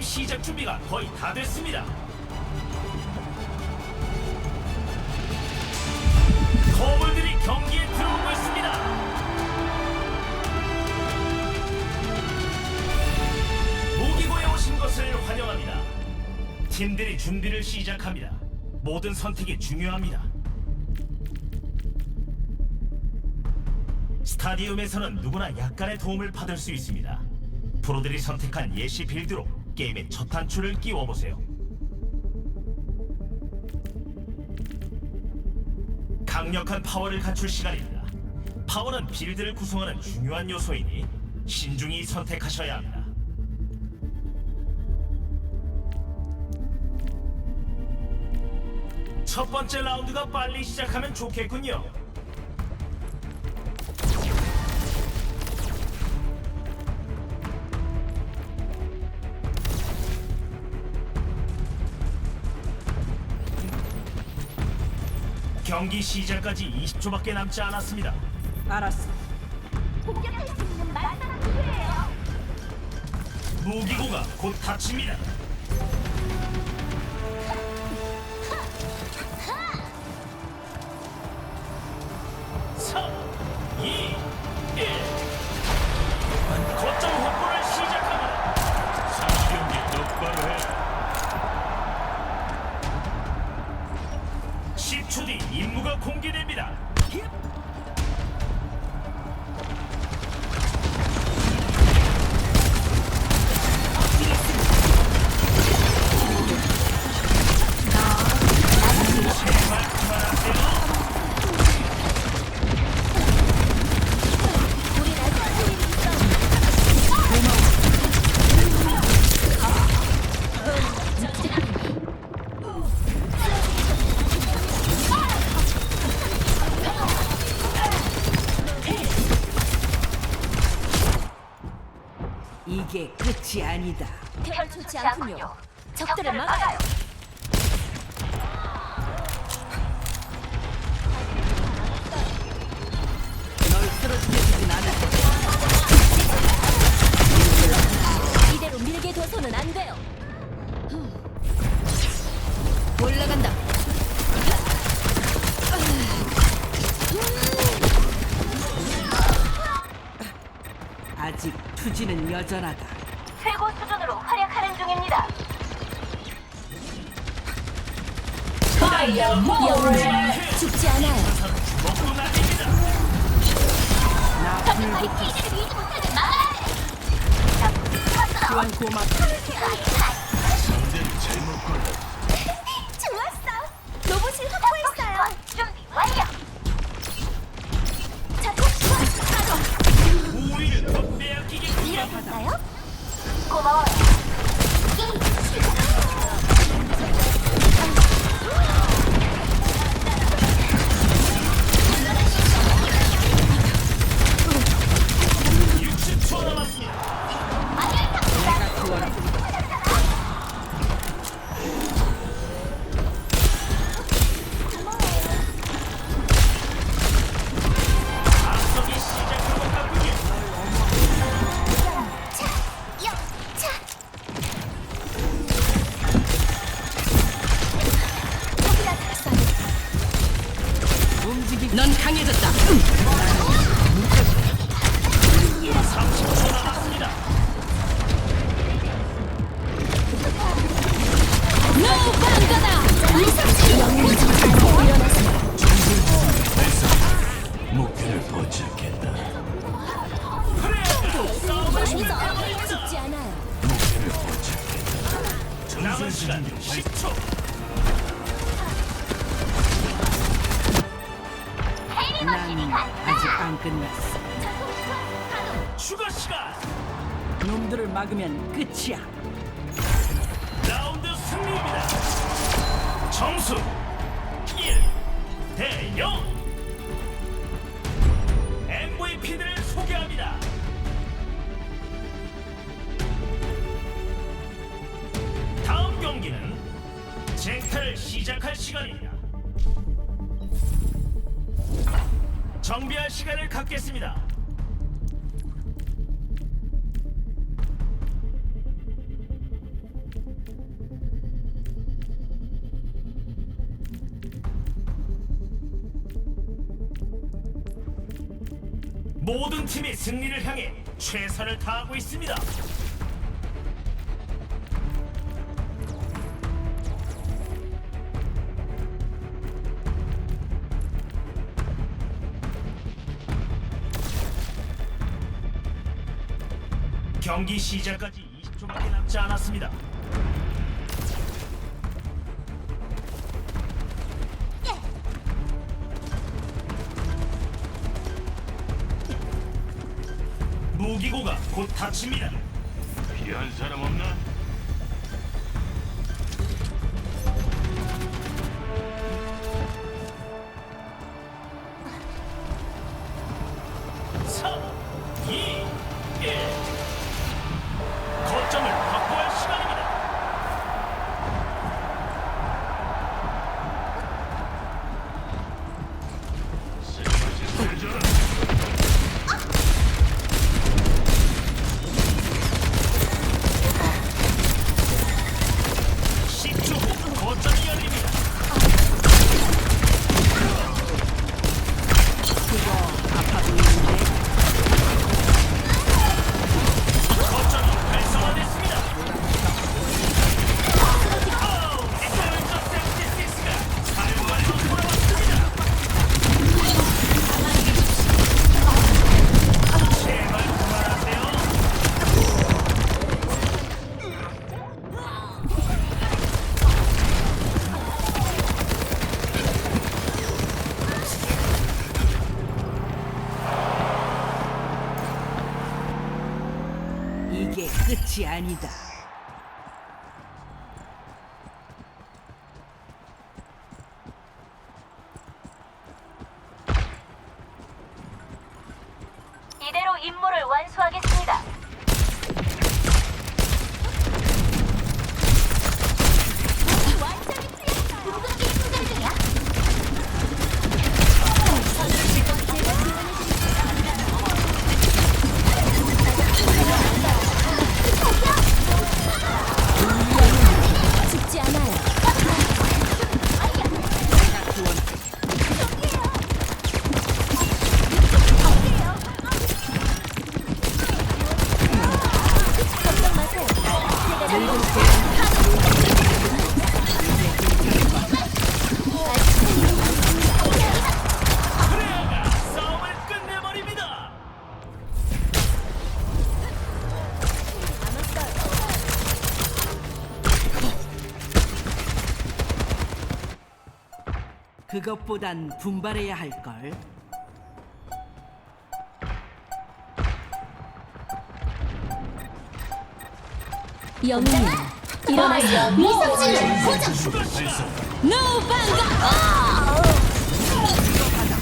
게임 시작 준비가 거의 다 됐습니다. 거물들이 경기에 들어오고 있습니다. 무기고에 오신 것을 환영합니다. 팀들이 준비를 시작합니다. 모든 선택이 중요합니다. 스타디움에서는 누구나 약간의 도움을 받을 수 있습니다. 프로들이 선택한 예시 빌드로 게임의 첫 단추를 끼워보세요. 강력한 파워를 갖출 시간입니다. 파워는 빌드를 구성하는 중요한 요소이니 신중히 선택하셔야 합니다. 첫 번째 라운드가 빨리 시작하면 좋겠군요. 경기 시작까지 20초밖에 남지 않았습니다. 알았어. 공격할 수 있는 만만한 기회예요. 무기고가 곧 닫힙니다. 아니다. 별 좋지 않군요. 적들을 막아요. 널 쓰러지게 두진 않을 거야. 이대로 밀게 둬서는 안 돼요. 올라간다. 아직 투지는 여전하다. 영웅은 죽지 않아요. 좋았어. 로봇을 확보했어요. 준비 완료. 자. 우리를 더 빼앗기게? 고마워요. 놈들을 막으면 끝이야. 라운드 승리입니다. 점수 1대 0. MVP들을 소개합니다. 다음 경기는 쟁탈을 시작할 시간입니다. 정비할 시간을 갖겠습니다. 모든 팀이 승리를 향해 최선을 다하고 있습니다. 경기 시작까지 20초밖에 남지 않았습니다. 무기고가 곧 닫힙니다. 필요한 사람 없나? 이게 끝이 아니다. 그것보단 분발해야 할 걸. 영웅이 일어나서 미성진을. 추가 시간. 노방가.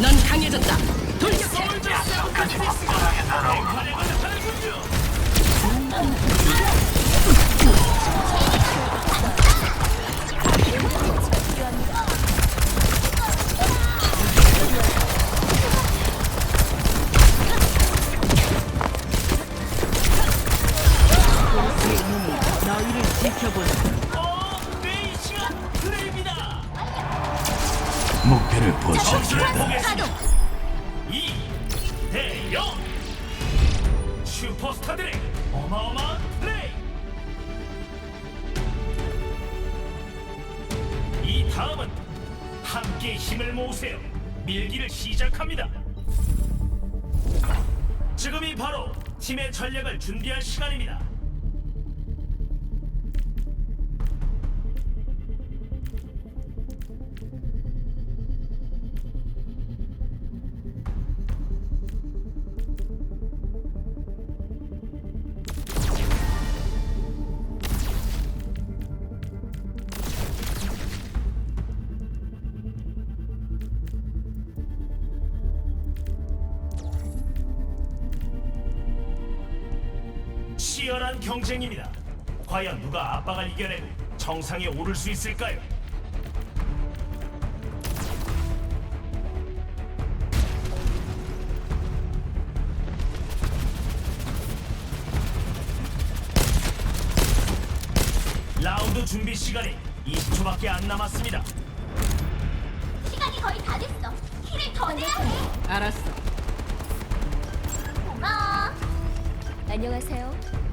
넌 강해졌다. 돌격. 솔 슈퍼스타들의 어마어마한 플레이. 이 다음은 함께 힘을 모으세요. 밀기를 시작합니다. 지금이 바로 팀의 전략을 준비할 시간입니다. 치열한 경쟁입니다. 과연 누가 압박을 이겨내고 정상에 오를 수 있을까요? 라운드 준비 시간이 20초밖에 안 남았습니다. 시간이 거의 다 됐어. 힐을 더 내야 해. 알았어. 고마워. 안녕하세요.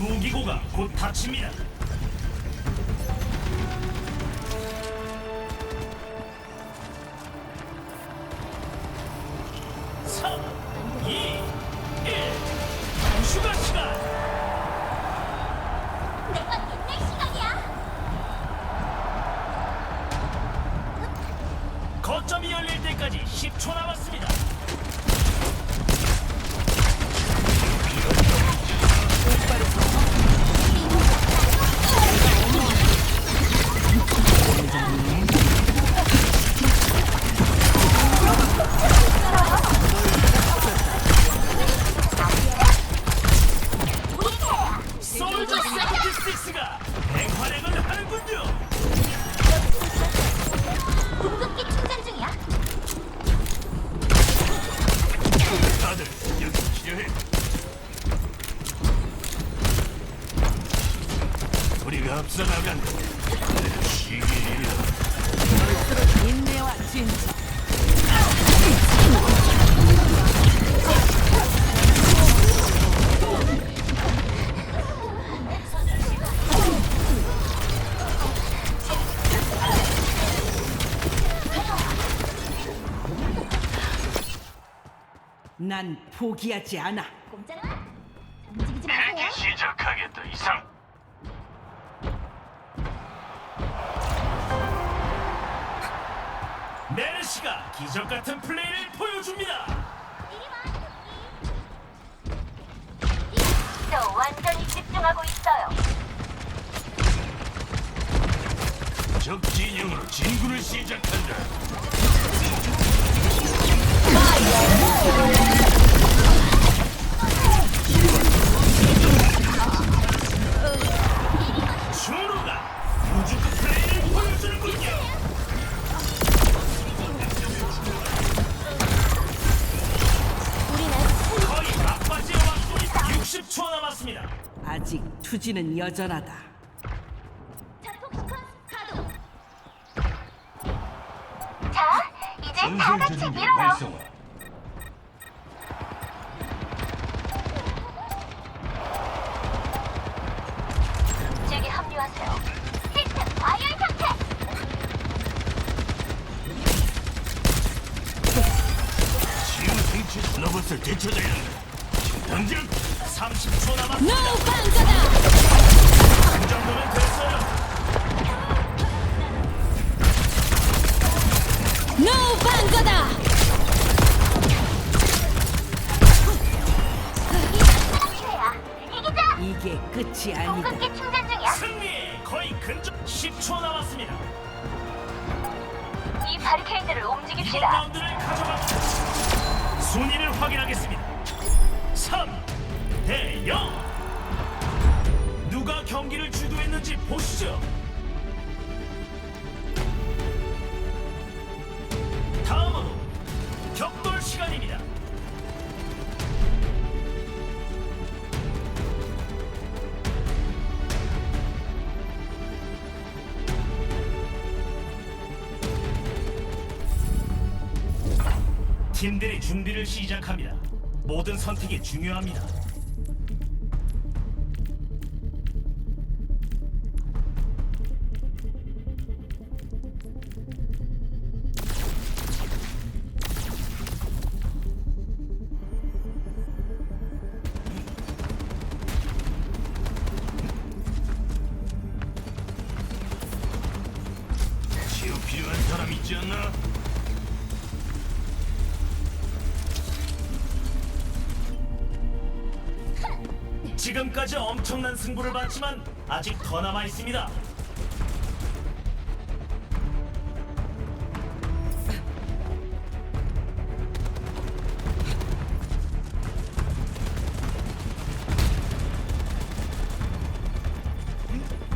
무기고가 곧 닫힙니다. 난 포기하지 않아. 꼼짝마. 움직이지 마세요. 시작하겠다 이상. 메르시가 기적 같은 플레이를 보여줍니다. 이리 와. 저 완전히 집중하고 있어요. 적 진영으로 진군을 시작한다. 60초 남았습니다. 아직 투지는 여전하다. 자폭 시퀀스 가동. 자, 이제 다 같이 밀어요. 제게 합류하세요. 시스템 와이어 상태. 지금 생체 로봇을 되찾아야 한다. 당장 30초 남았습니다. 노 반가다. 그 정도면 됐어요. 노 반가다. 이기자. 이게 끝이 아니다. 충전 중이야. 승리 거의 근접 10초 남았습니다. 이 바리케이드를 이번 움직입시다. 라운드를 가져갑니다. 순위를 확인하겠습니다. 3 대 0. 누가 경기를 주도했는지 보시죠. 다음으로 격돌 시간입니다. 팀들이 준비를 시작합니다. 모든 선택이 중요합니다. 지금까지 엄청난 승부를 봤지만 아직 더 남아 있습니다.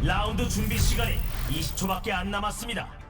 라운드 준비 시간이 20초밖에 안 남았습니다.